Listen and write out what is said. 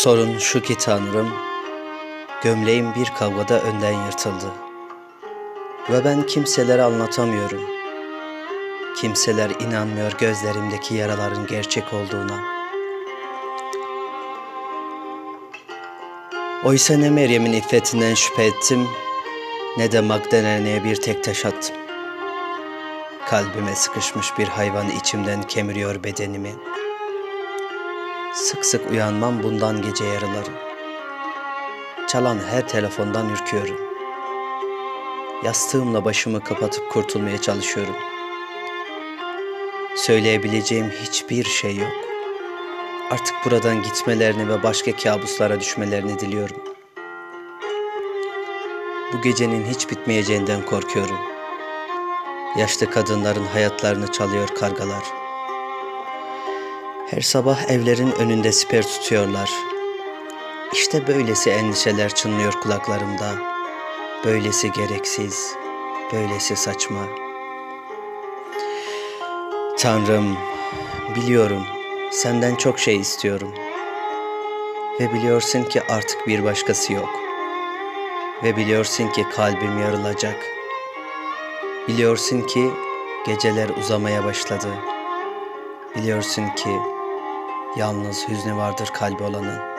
Sorun şu ki Tanrım, gömleğim bir kavgada önden yırtıldı. Ve ben kimselere anlatamıyorum. Kimseler inanmıyor gözlerimdeki yaraların gerçek olduğuna. Oysa ne Meryem'in iffetinden şüphe ettim, ne de Magdalene'ye bir tek taş attım. Kalbime sıkışmış bir hayvan içimden kemiriyor bedenimi. Sık sık uyanmam bundan gece yarıları. Çalan her telefondan ürküyorum. Yastığımla başımı kapatıp kurtulmaya çalışıyorum. Söyleyebileceğim hiçbir şey yok. Artık buradan gitmelerini ve başka kabuslara düşmelerini diliyorum. Bu gecenin hiç bitmeyeceğinden korkuyorum. Yaşlı kadınların hayatlarını çalıyor kargalar. Her sabah evlerin önünde siper tutuyorlar. İşte böylesi endişeler çınlıyor kulaklarımda. Böylesi gereksiz, böylesi saçma. Tanrım, biliyorum senden çok şey istiyorum. Ve biliyorsun ki artık bir başkası yok. Ve biliyorsun ki kalbim yarılacak. Biliyorsun ki geceler uzamaya başladı. Biliyorsun ki yalnız hüznü vardır kalbi olanın.